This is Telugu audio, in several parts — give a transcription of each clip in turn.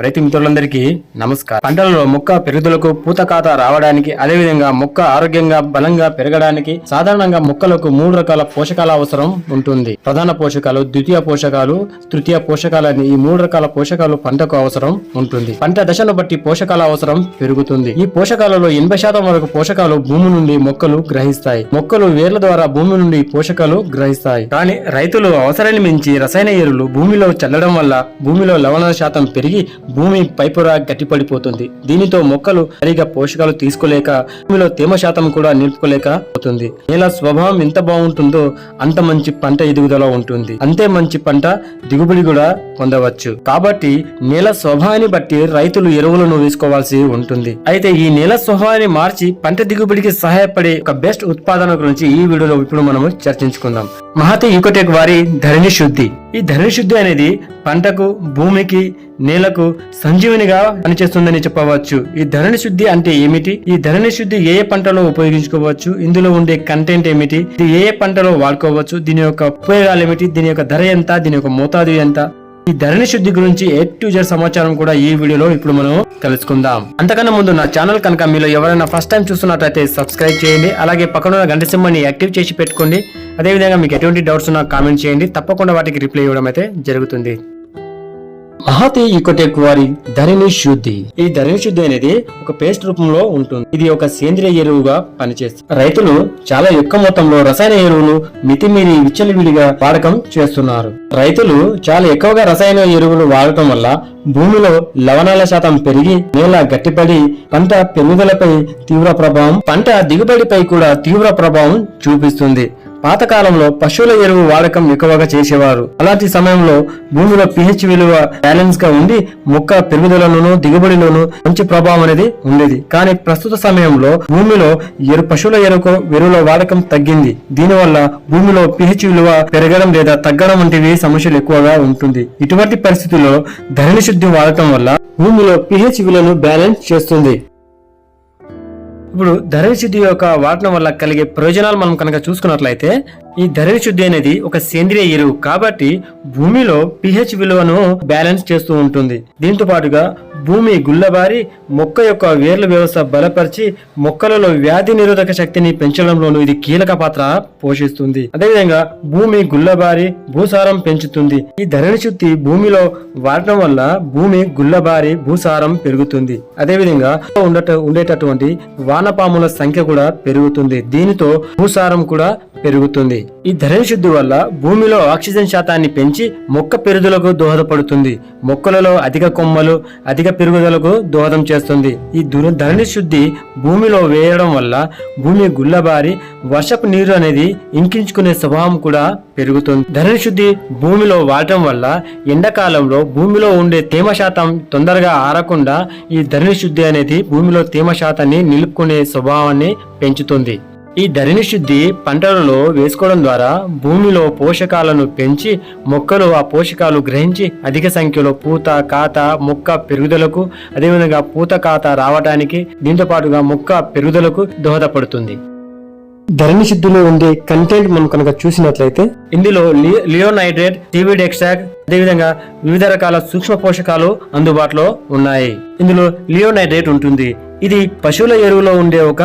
రైతు మిత్రులందరికీ నమస్కారం. పంటలలో మొక్క పెరుగుదలకు పూత ఖాతా రావడానికి అదేవిధంగా మొక్క ఆరోగ్యంగా బలంగా పెరగడానికి సాధారణంగా మొక్కలకు మూడు రకాల పోషకాల అవసరం ఉంటుంది. ప్రధాన పోషకాలు ద్వితీయ పోషకాలు తృతీయ పోషకాలని ఈ మూడు రకాల పోషకాలు పంటకు అవసరం ఉంటుంది. పంట దశను బట్టి పోషకాల అవసరం పెరుగుతుంది. ఈ పోషకాలలో ఎనభై శాతం వరకు పోషకాలు భూమి నుండి మొక్కలు గ్రహిస్తాయి. మొక్కలు వేర్ల ద్వారా భూమి నుండి పోషకాలు గ్రహిస్తాయి. కానీ రైతులు అవసరాన్ని మించి రసాయన ఎరువులు భూమిలో చల్లడం వల్ల భూమిలో లవణ శాతం పెరిగి భూమి పైపురా గట్టిపడిపోతుంది. దీనితో మొక్కలు సరిగా పోషకాలు తీసుకోలేక భూమిలో తేమ శాతం కూడా నిలుపుకోలేక పోతుంది. నేల స్వభావం ఎంత బాగుంటుందో అంత మంచి పంట ఎదుగుదల ఉంటుంది. అంతే మంచి పంట దిగుబడి కూడా పొందవచ్చు. కాబట్టి నేల స్వభావాన్ని బట్టి రైతులు ఎరువులను వేసుకోవాల్సి ఉంటుంది. అయితే ఈ నేల స్వభావాన్ని మార్చి పంట దిగుబడికి సహాయపడే ఒక బెస్ట్ ఉత్పాదన గురించి ఈ వీడియోలో ఇప్పుడు మనము చర్చించుకుందాం. మహతి ఈకోటెక్ వారి ధరణి శుద్ధి. ఈ ధరణి శుద్ధి అనేది పంటకు భూమికి నేలకు సంజీవనిగా పనిచేస్తుందని చెప్పవచ్చు. ఈ ధరణి శుద్ధి అంటే ఏమిటి? ఈ ధరణి శుద్ధి ఏ ఏ పంటలో ఉపయోగించుకోవచ్చు? ఇందులో ఉండే కంటెంట్ ఏమిటి? ఇది ఏ ఏ పంటలో వాడుకోవచ్చు? దీని యొక్క ఉపయోగాలు ఏమిటి? దీని యొక్క ధర ఎంత? దీని యొక్క మోతాదు ఎంత? ఈ ధరణి శుద్ధి గురించి ఏ టు జెడ్ సమాచారం కూడా ఈ వీడియోలో ఇప్పుడు మనం తెలుసుకుందాం. అంతకన్నా ముందు నా ఛానల్ కనుక మీలో ఎవరైనా ఫస్ట్ టైం చూస్తున్నట్లయితే సబ్స్క్రైబ్ చేయండి. అలాగే పక్కన ఉన్న గంట సింహాన్ని యాక్టివ్ చేసి పెట్టుకోండి. అదేవిధంగా మీకు ఎటువంటి డౌట్స్ ఉన్నా కామెంట్ చేయండి. తప్పకుండా వాటికి రిప్లై ఇవ్వడం అయితే జరుగుతుంది. మహాతే ఈకోటెక్ వారి ధరణి శుద్ధి. ఈ ధరణి శుద్ధి అనేది ఒక పేస్ట్ రూపంలో ఉంటుంది. ఇది ఒక సేంద్రియ ఎరువుగా పనిచేస్తుంది. రైతులు చాలా ఎక్కువ మొత్తంలో రసాయన ఎరువులు మితిమీరి విచ్చలవిడిగా వాడకం చేస్తున్నారు. రైతులు చాలా ఎక్కువగా రసాయన ఎరువులు వాడటం వల్ల భూమిలో లవణాల శాతం పెరిగి నేల గట్టిపడి పంట పెరుగుదలపై తీవ్ర ప్రభావం పంట దిగుబడిపై కూడా తీవ్ర ప్రభావం చూపిస్తుంది. పాతకాలంలో పశువుల ఎరువు వాడకం ఎక్కువగా చేసేవారు. అలాంటి సమయంలో భూమిలో పిహెచ్ విలువ బ్యాలెన్స్గా ఉండి మొక్క పెరుగుదలలోనూ దిగుబడిలోనూ మంచి ప్రభావం అనేది ఉండేది. కానీ ప్రస్తుత సమయంలో భూమిలో ఎరు పశువుల ఎరువు ఎరువుల వాడకం తగ్గింది. దీనివల్ల భూమిలో పిహెచ్ విలువ పెరగడం లేదా తగ్గడం వంటివి సమస్యలు ఎక్కువగా ఉంటుంది. ఇటువంటి పరిస్థితుల్లో ధరణి శుద్ధి వాడటం వల్ల భూమిలో పిహెచ్ విలువను బ్యాలెన్స్ చేస్తుంది. ఇప్పుడు ధరణి శుద్ధి యొక్క వాడటం వల్ల కలిగే ప్రయోజనాలు మనం కనుక చూసుకున్నట్లయితే ఈ ధరణి శుద్ధి అనేది ఒక సేంద్రియ ఎరువు కాబట్టి భూమిలో పిహెచ్ విలువను బ్యాలెన్స్ చేస్తూ ఉంటుంది. దీంతో పాటుగా భూమి గుల్లబారి మొక్క యొక్క వేర్ల వ్యవస్థ బలపరిచి మొక్కలలో వ్యాధి నిరోధక శక్తిని పెంచడంలోనూ ఇది కీలక పాత్ర పోషిస్తుంది. అదేవిధంగా భూమి గుల్లబారి భూసారం పెంచుతుంది. ఈ ధరణి శుద్ధి భూమిలో వాడటం వల్ల భూమి గుల్లబారి భూసారం పెరుగుతుంది. అదేవిధంగా ఉండట ఉండేటటువంటి వానపాముల సంఖ్య కూడా పెరుగుతుంది. దీనితో భూసారం కూడా పెరుగుతుంది. ఈ ధరణి శుద్ధి వల్ల భూమిలో ఆక్సిజన్ శాతాన్ని పెంచి మొక్క పెరుగుదలకు దోహదపడుతుంది. మొక్కలలో అధిక కొమ్మలు అధిక పెరుగుదలకు దోహదం చేస్తుంది. ఈ దుర- ధరణి శుద్ధి భూమిలో వేయడం వల్ల భూమి గుల్లబారి వర్షపు నీరు అనేది ఇంకించుకునే స్వభావం కూడా పెరుగుతుంది. ధరణి శుద్ధి భూమిలో వాడటం వల్ల ఎండాకాలంలో భూమిలో ఉండే తేమ శాతం తొందరగా ఆరకుండా ఈ ధరణి శుద్ధి అనేది భూమిలో తేమ శాతాన్ని నిలుపుకునే స్వభావాన్ని పెంచుతుంది. ఈ ధరణి శుద్ధి పంటలలో వేసుకోవడం ద్వారా భూమిలో పోషకాలను పెంచి మొక్కలు ఆ పోషకాలు గ్రహించి అధిక సంఖ్యలో పూత కాత మొక్క పెరుగుదలకు అదేవిధంగా పూత కాత రావడానికి దీంతో పాటుగా మొక్క పెరుగుదలకు దోహదపడుతుంది. ధరణి శుద్ధిలో ఉండే కంటెంట్ మనం కనుక చూసినట్లయితే ఇందులో లి- లియోనైట్రేట్ టీవీడ్ ఎక్స్ట్రాక్ట్ అదేవిధంగా వివిధ రకాల సూక్ష్మ పోషకాలు అందుబాటులో ఉన్నాయి. ఇందులో లియోనైట్రేట్ ఉంటుంది. ఇది పశువుల ఎరువులో ఉండే ఒక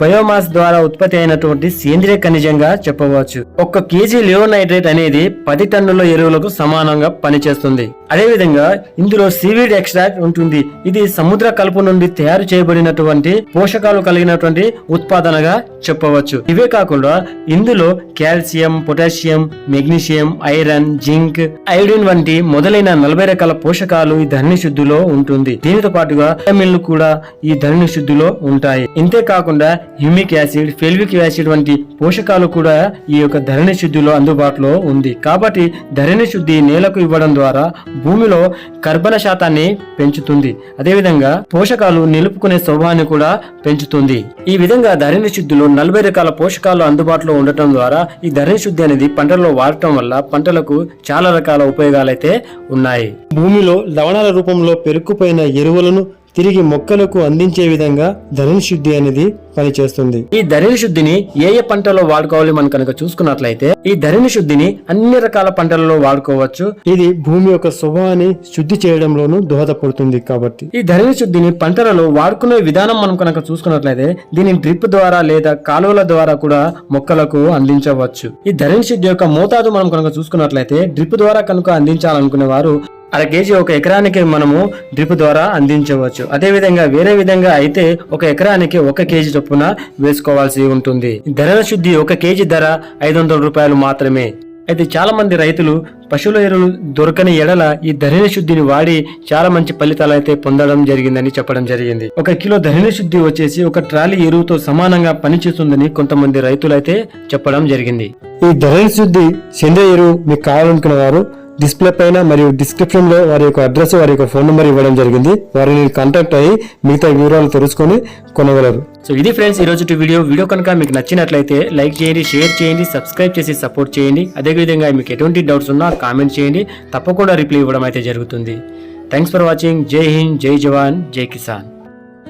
బయోమాస్ ద్వారా ఉత్పత్తి అయినటువంటి సేంద్రియ ఖనిజంగా చెప్పవచ్చు. ఒక్క కేజీ లియోనైట్రేట్ అనేది పది టన్నుల ఎరువులకు సమానంగా పనిచేస్తుంది. అదేవిధంగా ఇందులో సీవీడ్ ఎక్స్ట్రాక్ట్ ఉంటుంది. ఇది సముద్ర కలుపు నుండి తయారు చేయబడినటువంటి పోషకాలు కలిగినటువంటి ఉత్పాదనగా చెప్పవచ్చు. ఇవే కాకుండా ఇందులో calcium potassium magnesium iron zinc iodine వంటి మొదలైన నలభై రకాల పోషకాలు ఈ ధరణి శుద్ధిలో ఉంటుంది. దీనితో పాటుగా విటమిన్లు కూడా ఈ ధరణి శుద్ధిలో ఉంటాయి. ఇంతే కాకుండా హ్యూమిక్ యాసిడ్ ఫెల్విక్ యాసిడ్ వంటి పోషకాలు కూడా ఈ యొక్క ధరణి శుద్ధిలో అందుబాటులో ఉంది. కాబట్టి ధరణి శుద్ధి నేలకు ఇవ్వడం ద్వారా భూమిలో కర్బన శాతాన్ని పెంచుతుంది. అదేవిధంగా పోషకాలు నిలుపుకునే స్వభావాన్ని కూడా పెంచుతుంది. ఈ విధంగా ధరణి శుద్ధిలో నలభై రకాల పోషకాలు అందుబాటులో ఉండటం ద్వారా ఈ ధరణి శుద్ధి అనేది పంటల్లో వాడటం వల్ల పంటలకు చాలా రకాల ఉపయోగాలైతే ఉన్నాయి. భూమిలో లవణాల రూపంలో పెరుక్కుపోయిన ఎరువులను తిరిగి మొక్కలకు అందించే విధంగా ధరణి శుద్ధి అనేది పనిచేస్తుంది. ఈ ధరణి శుద్ధిని ఏ ఏ పంటల్లో వాడుకోవాలి మనం కనుక చూసుకున్నట్లయితే ఈ ధరణి శుద్ధిని అన్ని రకాల పంటలలో వాడుకోవచ్చు. ఇది భూమి యొక్క స్వభావాన్ని శుద్ధి చేయడంలోనూ దోహదపడుతుంది కాబట్టి. ఈ ధరణి శుద్ధిని పంటలలో వాడుకునే విధానం మనం కనుక చూసుకున్నట్లయితే దీని డ్రిప్ ద్వారా లేదా కాలువల ద్వారా కూడా మొక్కలకు అందించవచ్చు. ఈ ధరణి శుద్ధి యొక్క మోతాదు మనం కనుక చూసుకున్నట్లయితే డ్రిప్ ద్వారా కనుక అందించాలనుకునే వారు అర కేజీ ఒక ఎకరానికి మనము డ్రిప్ ద్వారా అందించవచ్చు. అదే విధంగా వేరే విధంగా అయితే ఒక ఎకరానికి ఒక కేజీ చొప్పున వేసుకోవాల్సి ఉంటుంది. ధరల శుద్ధి ఒక కేజీ ధర ఐదు వందల రూపాయలు మాత్రమే. అయితే చాలా మంది రైతులు పశువుల ఎరువులు దొరకని ఎడల ఈ ధరణి శుద్ధిని వాడి చాలా మంచి ఫలితాలు అయితే పొందడం జరిగిందని చెప్పడం జరిగింది. ఒక కిలో ధరణి శుద్ధి వచ్చేసి ఒక ట్రాలీ ఎరువుతో సమానంగా పనిచేస్తుందని కొంతమంది రైతులు అయితే చెప్పడం జరిగింది. ఈ ధరణి శుద్ధి సేంద్రియ ఎరువు మీకు కావాలనుకున్న వారు డిస్ప్లే పైన మరియు డిస్క్రిప్షన్లో వారి యొక్క అడ్రస్ వారి యొక్క ఫోన్ నెంబర్ ఇవ్వడం జరిగింది. వారిని కాంటాక్ట్ అయ్యి మిగతా వివరాలు తెలుసుకొని కొనగలరు. సో ఇది ఫ్రెండ్స్ ఈ రోజు వీడియో. వీడియో కనుక మీకు నచ్చినట్లయితే లైక్ చేయండి షేర్ చేయండి సబ్స్క్రైబ్ చేసి సపోర్ట్ చేయండి. అదేవిధంగా మీకు ఎటువంటి డౌట్స్ ఉన్నా కామెంట్ చేయండి. తప్పకుండా రిప్లై ఇవ్వడం అయితే జరుగుతుంది. Thanks for watching. Jai Hind Jai జవాన్ జై కిసాన్.